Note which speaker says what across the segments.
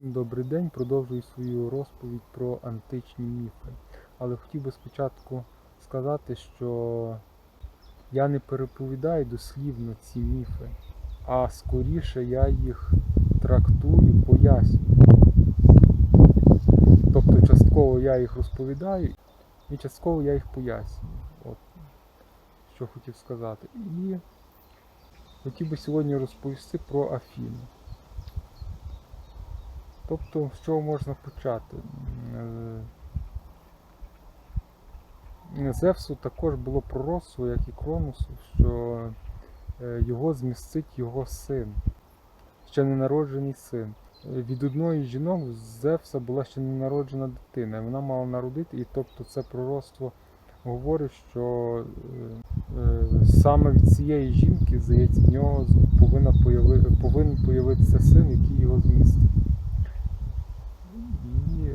Speaker 1: Добрий день, продовжую свою розповідь про античні міфи. Але хотів би спочатку сказати, що я не переповідаю дослівно ці міфи, а скоріше я їх трактую, пояснюю. Тобто частково я їх розповідаю і частково я їх пояснюю. От що хотів сказати. І хотів би сьогодні розповісти про Афіну. Тобто, з чого можна почати? Е, Зевсу також було пророцтво, як і Кроносу, що е, його змістить його син, ще ненароджений син. Е, Від одної з жінок Зевса була ще ненароджена дитина, і вона мала народити, і тобто це пророцтво говорить, що е, саме від цієї жінки, здається, в нього повинен появитися син, який його змістить. І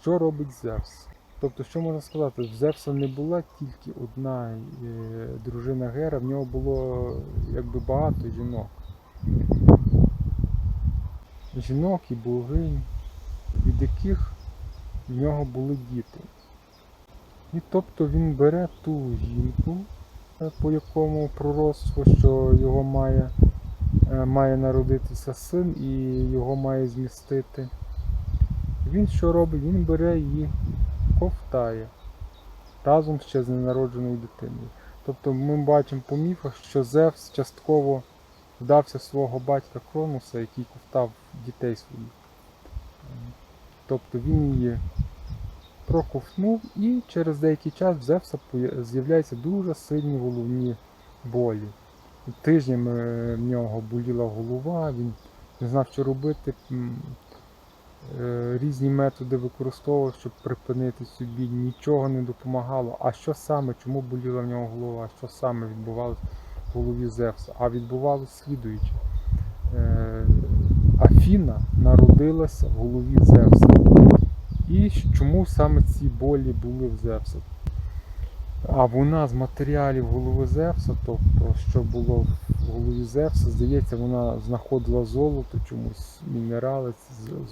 Speaker 1: що робить Зевс? Тобто, що можна сказати, в Зевса не була тільки одна е, дружина Гера, в нього було якби багато жінок. Жінок і богинь, від яких в нього були діти. І тобто він бере ту жінку, е, по якому пророцтво, що його має, е, має народитися син і його має змістити. Він що робить? Він бере її, ковтає разом ще з ненародженою дитиною. Тобто ми бачимо по міфах, що Зевс частково вдався свого батька Кронуса, який ковтав дітей своїх. Тобто він її проковтнув і через деякий час в Зевса з'являються дуже сильні головні болі. Тижнями в нього боліла голова, він не знав, що робити. Е, Різні методи використовував, щоб припинити біль, нічого не допомагало. А що саме, чому боліла в нього голова? Що саме відбувалося в голові Зевса? А відбувалося слідуюче. Е, Афіна народилася в голові Зевса. І чому саме ці болі були в Зевса? А вона з матеріалів голови Зевса, тобто, що було в голові Зевса, здається, вона знаходила золото, чомусь мінерали,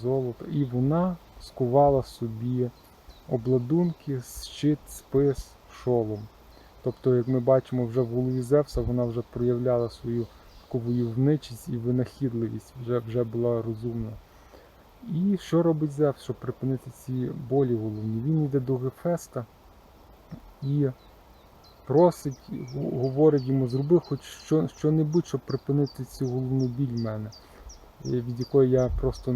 Speaker 1: золото, і вона скувала собі обладунки, щит, спис, шолом. Тобто, як ми бачимо, вже в голові Зевса вона вже проявляла свою таку войовничість і винахідливість, вже, вже була розумна. І що робить Зевс, щоб припинити ці болі головні? Він йде до Гефеста і просить, говорить йому, зроби хоч що, що-небудь, щоб припинити цю головну біль в мене, від якої я просто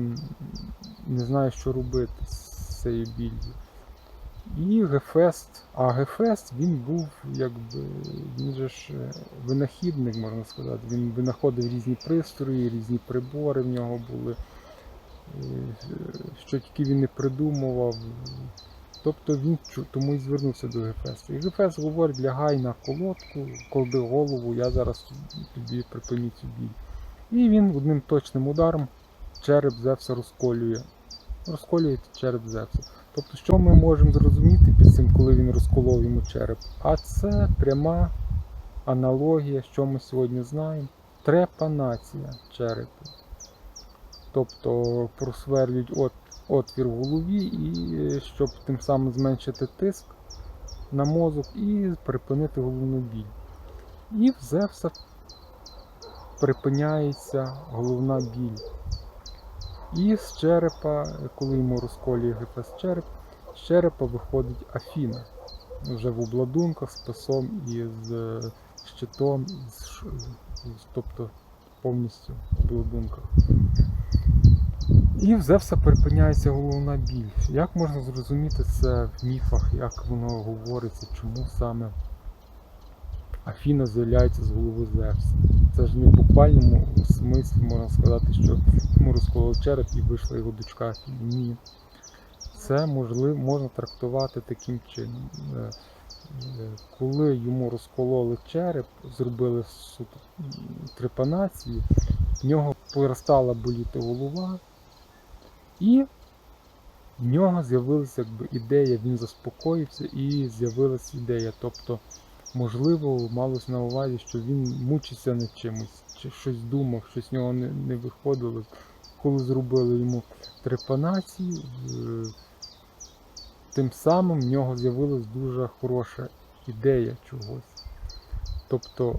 Speaker 1: не знаю, що робити з цією біллю. І Гефест, а Гефест він був якби він же ж е, винахідник, можна сказати. Він винаходив різні пристрої, різні прибори в нього були. Е, Що тільки він не придумував. Тобто він тому і звернувся до Гефеста. І Гефест говорить, лягай на колодку, колди голову, я зараз тобі припиню цю біль. І він одним точним ударом череп Зевса розколює. Розколює череп Зевса. Тобто, що ми можемо зрозуміти під цим, коли він розколов йому череп? А це пряма аналогія, що ми сьогодні знаємо. Трепанація черепу. Тобто просверлюють от, отвір в голові, і е, щоб тим самим зменшити тиск на мозок і припинити головну біль. І в Зевса припиняється головна біль. І з черепа, коли йому розколює Гефест череп, з черепа виходить Афіна. Вже в обладунках з писом і з е, щитом, тобто повністю в обладунках. І в Зевса припиняється головна біль. Як можна зрозуміти це в міфах, як воно говориться, чому саме Афіна з'являється з голови Зевса? Це ж не в буквальному смислі можна сказати, що йому розколов череп і вийшла його дочка Афіна. Ні. Це можливо можна трактувати таким чином. Е, е, Коли йому розкололи череп, зробили трепанацію, в нього перестала боліти голова, і в нього з'явилася якби ідея, він заспокоївся і з'явилася ідея. Тобто, можливо, малось на увазі, що він мучиться над чимось, чи щось думав, щось з нього не, не виходило. коли зробили йому трепанації, е, тим самим в нього з'явилась дуже хороша ідея чогось. Тобто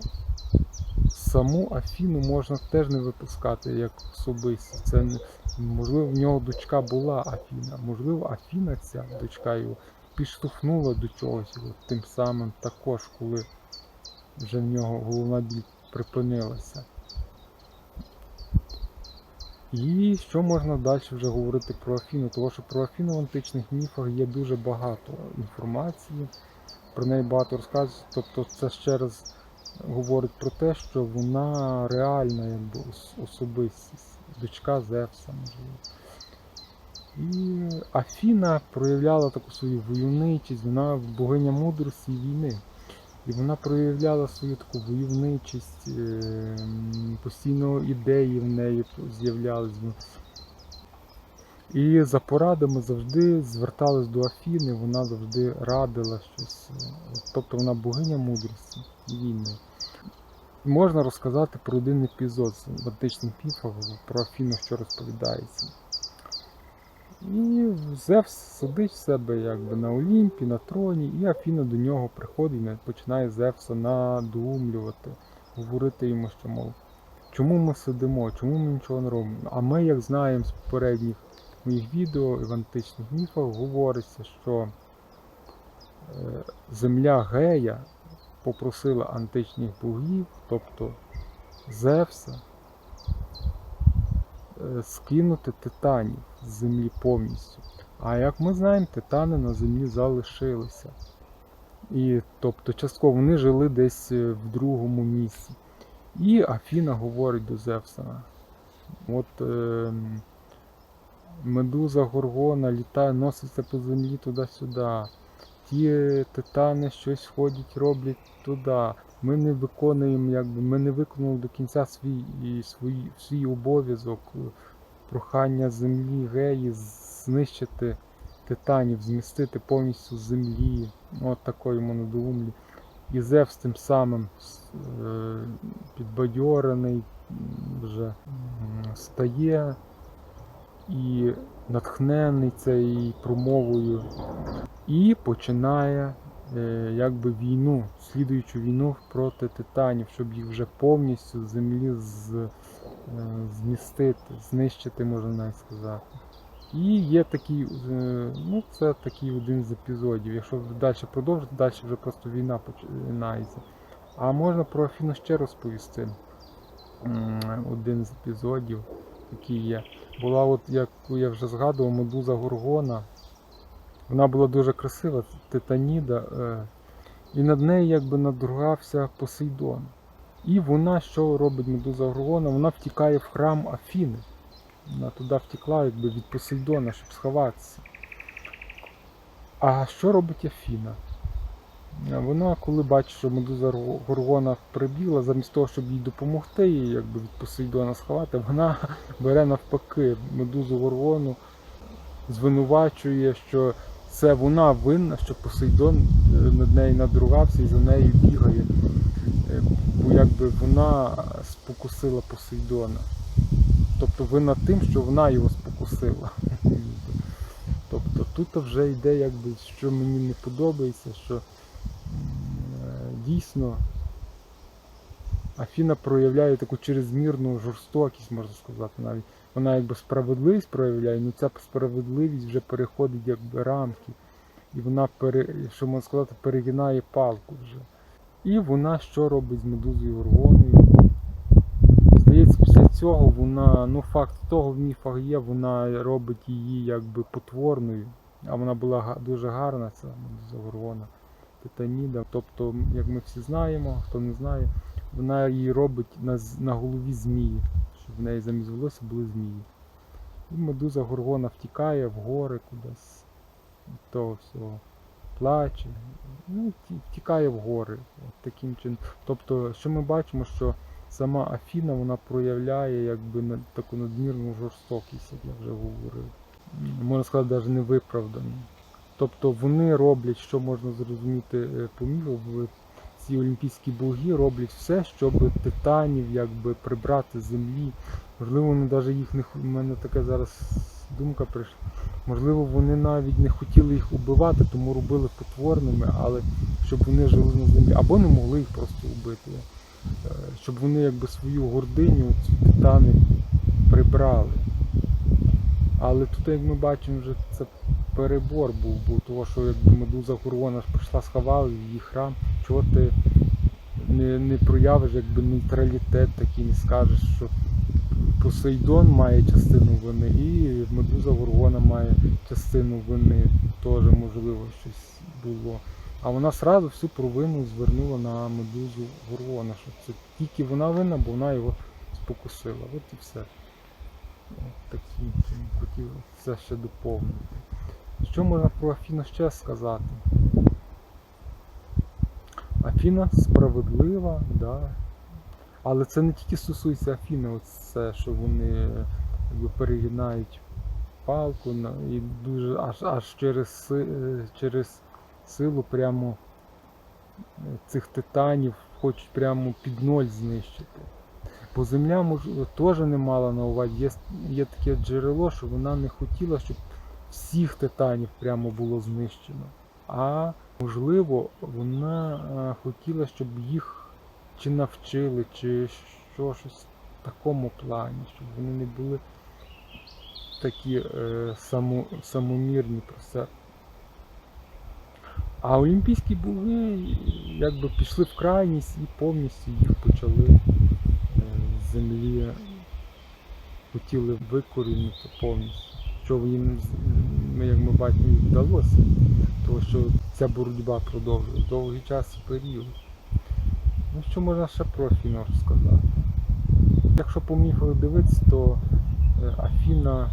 Speaker 1: саму Афіну можна теж не випускати як особистість. Це можливо в нього дочка була Афіна. Можливо, Афіна ця дочка його підштовхнула до чогось, його, тим самим також, коли вже в нього головна біль припинилася. І що можна далі вже говорити про Афіну? Тому що про Афіну в античних міфах є дуже багато інформації, про неї багато розказують. Тобто це ще раз говорить про те, що вона реальна якби, особистість, дочка Зевса, можливо. І Афіна проявляла таку свою войовничість, вона богиня мудрості і війни. І вона проявляла свою таку войовничість, е, постійно ідеї в неї з'являлись. І за порадами завжди звертались до Афіни, вона завжди радила щось. е, Тобто вона богиня мудрості війни. Можна розказати про один епізод з античних міфах про Афіну, що розповідається. І Зевс сидить в себе якби на Олімпі, на троні, і Афіна до нього приходить і починає Зевса надумлювати, говорити йому, що мов, чому ми сидимо, чому ми нічого не робимо. А ми, як знаємо з попередніх моїх відео і в античних міфах, говориться, що е, земля Гея попросила античних богів, тобто Зевса, е, скинути титанів з землі повністю. А як ми знаємо, титани на землі залишилися. І тобто частково вони жили десь е, в другому місці. І Афіна говорить до Зевса. От е, медуза Горгона літає, носиться по землі туди-сюди. Ті титани щось ходять, роблять туди. Ми не виконуємо, якби ми не виконали до кінця свій, свій, свій обов'язок е, прохання землі геї знищити титанів, змістити повністю землі. От такої монодоумлі. І Зевс тим самим е, підбадьорений вже стає і натхнений цією промовою, і починає е, якби війну, слідуючу війну проти титанів, щоб їх вже повністю з землі з, е, змістити, знищити, можна навіть сказати. І є такий, е, ну це такий один з епізодів. Якщо далі продовжити, далі вже просто війна починається. А можна про Афіну ще розповісти. Один з епізодів, який є. Була, от, як я вже згадував, медуза Горгона. Вона була дуже красива, титаніда, е, і над нею якби надругався Посейдон. І вона що робить медуза Горгона? Вона втікає в храм Афіни. Вона туди втекла якби від Посейдона, щоб сховатися. А що робить Афіна? Вона, коли бачить, що медуза Горгона прибігла, замість того, щоб їй допомогти, їй якби від Посейдона сховати, вона бере навпаки медузу Горгону, звинувачує, що це вона винна, що Посейдон е, над нею надругався і за нею бігає. Е, Бо якби вона спокусила Посейдона. Тобто вина тим, що вона його спокусила. Тобто тут вже йде, якби, що мені не подобається, що дійсно Афіна проявляє таку чрезмірну жорстокість, можна сказати навіть. Вона якби справедливість проявляє, але ця справедливість вже переходить якби рамки. І вона, що можна сказати, перегинає палку вже. І вона що робить з медузою Горгоною? Здається, після цього вона, ну факт того в міфах є, вона робить її якби потворною. А вона була дуже гарна, ця медуза Горгона, Титаніда. Тобто, як ми всі знаємо, хто не знає, вона її робить на, на голові змії, щоб в неї замість волосся були змії. І медуза Горгона втікає в гори кудись того всього. Плаче, ну, втікає в гори. От таким чином. Тобто, що ми бачимо, що сама Афіна вона проявляє якби таку надмірну жорстокість, як я вже говорив. Можна сказати, навіть невиправдану. Тобто вони роблять, що можна зрозуміти е, по міру, ці олімпійські боги роблять все, щоб титанів якби прибрати з землі. Можливо, вони навіть їх не у мене така зараз думка прийшла. Можливо, вони навіть не хотіли їх убивати, тому робили потворними, але щоб вони жили на землі, або не могли їх просто убити. Е, Щоб вони якби свою гординю, ці титани прибрали. Але тут, як ми бачимо, вже це перебор був, бо того, що якби медуза Горгона ж прийшла, сховала її храм, чого ти не, не проявиш якби нейтралітет такий, не скажеш, що Посейдон має частину вини і медуза Горгона має частину вини, теж можливо щось було. А вона сразу всю провину звернула на медузу Горгона, що це тільки вона винна, бо вона його спокусила. От і все. От чином хотів це ще доповнити. Що можна про Афіну ще сказати? Афіна справедлива, да. але це не тільки стосується Афіни, от це, що вони перегинають палку і дуже аж, аж через, через силу прямо е, цих титанів хочуть прямо під ноль знищити. Бо земля теж не мала на увазі. Є, є таке джерело, що вона не хотіла, щоб всіх титанів прямо було знищено. А можливо, вона е, хотіла, щоб їх чи навчили, чи що щось в такому плані, щоб вони не були такі е, само, самомірні про себе. А олімпійські боги якби пішли в крайність і повністю їх почали е, з землі хотіли викорінити повністю. Що їм, як ми бачимо, вдалося, тому що ця боротьба продовжує довгий час період. Ну що можна ще про Афіну розказати? Якщо по міфу дивитися, то е, Афіна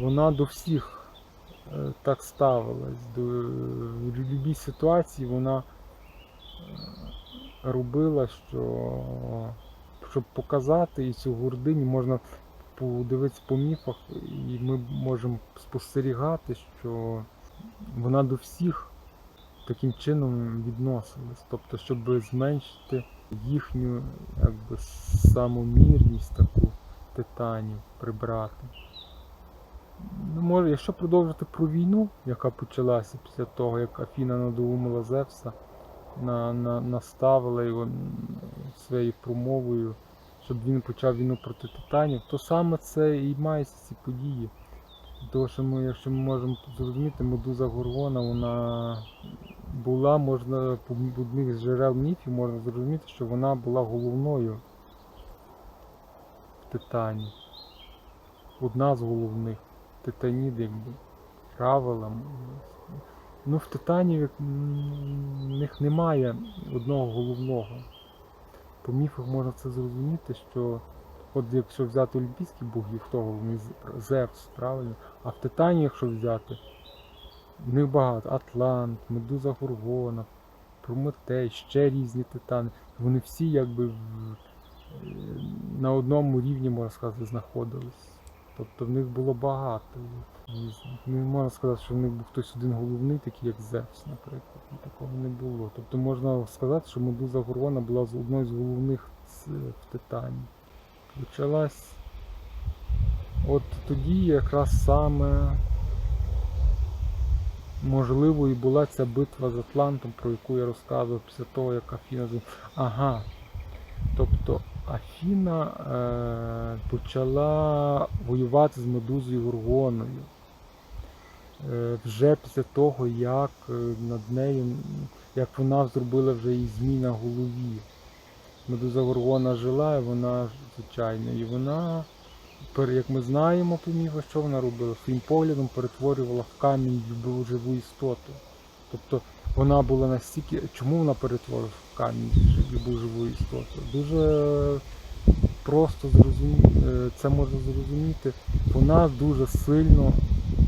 Speaker 1: вона до всіх е, так ставилась. До, будь-якій ситуації вона е, робила, що щоб показати і цю гординю можна подивитися по міфах, і ми можемо спостерігати, що вона до всіх таким чином відносилась. Тобто, щоб зменшити їхню якби, самомірність таку титанів прибрати. Ну, може, якщо продовжити про війну, яка почалася після того, як Афіна надоумила Зевса, на, на, наставила його своєю промовою, щоб він почав війну проти титанів, то саме це і мається ці події. Тому що ми, якщо ми можемо зрозуміти, медуза Горгона, вона була, можна по одних з джерел міфів можна зрозуміти, що вона була головною в Титані. Одна з головних. Титанід, якби правила. Ну, в Титанів в них немає одного головного. По міфах можна це зрозуміти, що от якщо взяти олімпійських богів, хто вони Зевс, правильно? А в Титані, якщо взяти, в них багато. Атлант, Медуза Горгона, Прометей, ще різні титани. Вони всі якби е, на одному рівні, можна сказати, знаходились. Тобто в них було багато. Не можна сказати, що в них був хтось один головний, такий як Зевс, наприклад. Такого не було. Тобто можна сказати, що Медуза Горгона була одною з головних в Титані. Почалась от тоді якраз саме можливо і була ця битва з Атлантом, про яку я розказував після того, як Афіна Ага. Тобто Афіна е, почала воювати з Медузою Горгоною. Е, вже після того, як е, над нею, як вона зробила вже їй змій на голові. Медуза Горгона жила, і вона звичайно, і вона, як ми знаємо по що вона робила? Своїм поглядом перетворювала в камінь живу істоту. Тобто вона була настільки. Чому вона перетворила в камінь любу живу істоту? Дуже просто зрозуміти, це можна зрозуміти. Вона дуже сильно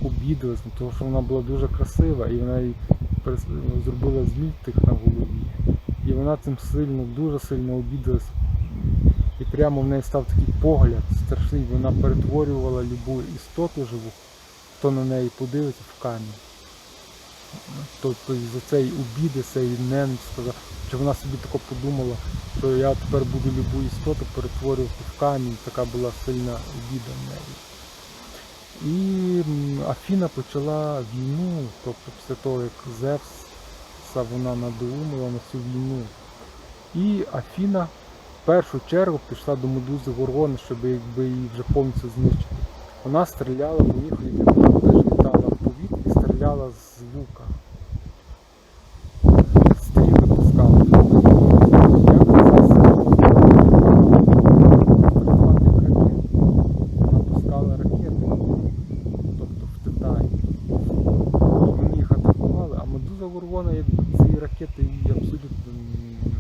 Speaker 1: обідалась, тому що вона була дуже красива і вона їй зробила злітих на голові. І вона цим сильно, дуже сильно обідалась. І прямо в неї став такий погляд страшний, вона перетворювала любу істоту живу, хто на неї подивиться в камінь. Тобто і за цей обіди, цей ненависть сказав, чи вона собі тако подумала, що я тепер буду любу істоту перетворювати в камінь, така була сильна обіда в неї. І Афіна почала війну, тобто після того, як Зевса вона надоумила на цю війну. І Афіна в першу чергу пішла до медузи Горгони, щоб якби її вже повністю знищити. Вона стріляла в них, які вона теж літала в повітрі, стріляла з лука. Стріли пускала. Як це Вона пускала ракети, тобто в Титані. І вони їх атакували, а медуза Горгона, як ці ракети її абсолютно м,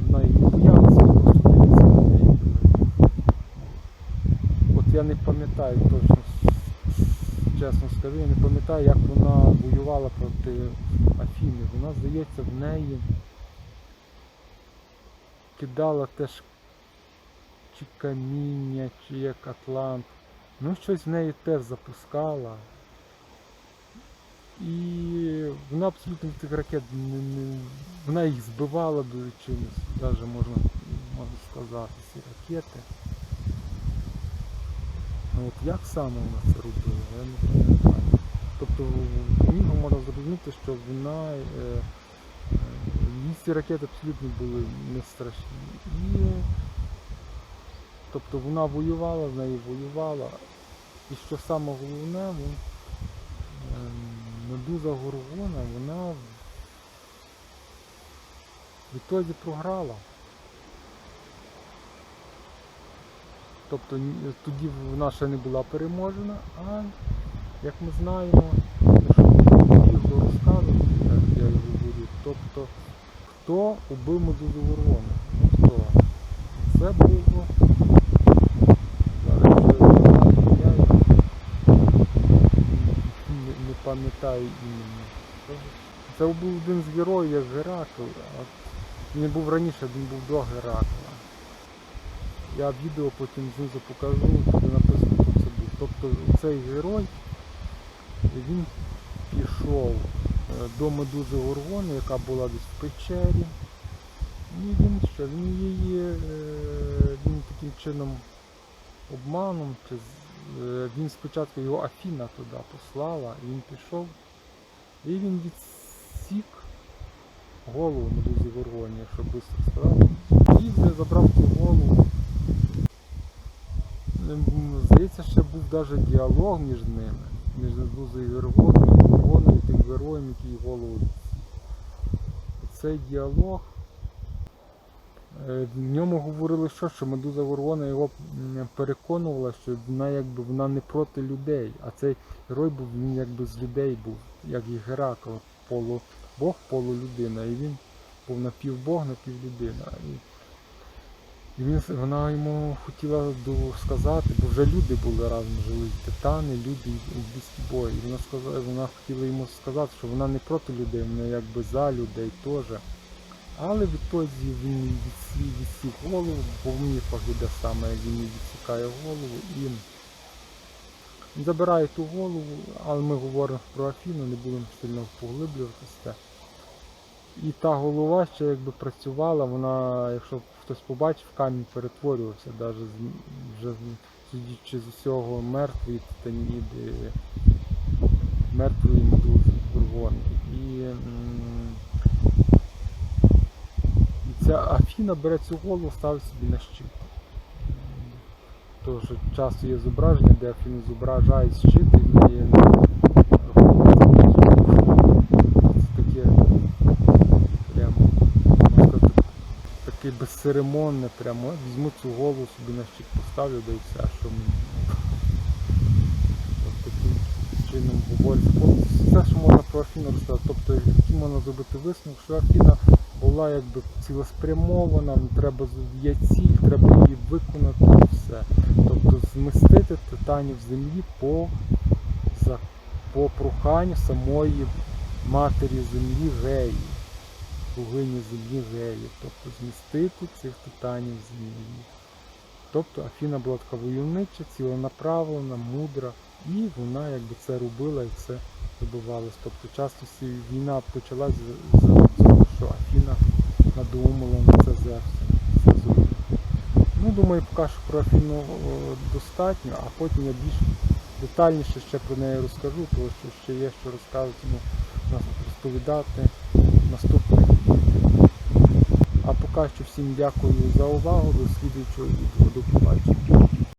Speaker 1: вона їх не боялася, вона просто дивиться на неї. От я не пам'ятаю точно, с- с- чесно скажу, я не пам'ятаю, як вона воювала проти Афіни. Вона, здається, в неї кидала теж чи каміння, чи як Атлант. Ну, щось в неї теж запускала. І вона абсолютно тих ракет не, не, вона їх збивала до чимось, навіть можна, можна сказати, ці ракети. Ну от як саме вона це робила, я не пам'ятаю. Тобто в можна зрозуміти, що вона е, е, ці ракети абсолютно були не страшні. І тобто вона воювала, з нею воювала. І що саме головне, ну, ем, медуза Горгона, вона відтоді програла. Тобто тоді вона ще не була переможена, а як ми знаємо, якщо бігло розказувати, як я і говорю, тобто хто убив медузу Горгону? Ну хто? Це його. не, пам'ятаю імені. Це, був один з героїв, як Геракл, він був раніше, він був до Геракла. Я відео потім знизу покажу, де написано, хто це був. Тобто цей герой він пішов е, до медузи Горгони, яка була десь в печері. І він що, він її е, він таким чином обманом, е, він спочатку його Афіна туди послала, він пішов, і він відсік голову медузі Горгоні, якщо швидко сказати. І забрав цю голову. Ем, Здається, ще був навіть діалог між ними, між медузою і Горгоною і тим героєм, який голову Цей діалог Е, В ньому говорили, що, що Медуза Горгона його переконувала, що вона якби вона не проти людей, а цей герой був він якби з людей був, як і Геракл, полубог, полулюдина. І він був напівбог, напівлюдина. І, і він, вона йому хотіла сказати, бо вже люди були разом, жили титани, люди і близькі бої. І вона сказала, вона хотіла йому сказати, що вона не проти людей, вона якби за людей теж. Але відтоді він відсів, відсів голову, бо в міфах іде саме, він відсікає голову і забирає ту голову, але ми говоримо про Афіну, не будемо сильно поглиблюватися. І та голова ще якби працювала, вона, якщо хтось побачив, камінь перетворювався, навіть вже судячи з усього мертвої титаніди, мертвої медузи Горгони. І і ця Афіна бере цю голову, ставить собі на щит. Що часто є зображення, де Афіну зображають щит і в неї голова записує. Це таке прямо можна сказати, таке безцеремонне, прямо візьму цю голову собі на щит поставлю, да і все, що мені. От таким чином говориться. Все, що можна про Афіну розказати. Тобто, який можна зробити висновок, що Афіна була якби цілеспрямована, треба з- є ціль, треба її виконати і все. Тобто змістити титанів землі по, за, по проханню самої матері землі Геї, богині землі Геї. Тобто змістити цих титанів землі. Тобто Афіна була така войовнича, ціленаправлена, мудра, і вона якби це робила і це добивались. Тобто часто війна почалась з, з цього, що Афіна надумала на це зробила. Ну, думаю, поки що про Афіну достатньо, а потім я більш детальніше ще про неї розкажу, тому що ще є що розказати, ну, розповідати відео. А поки що всім дякую за увагу, до слідуючого відео, до побачення.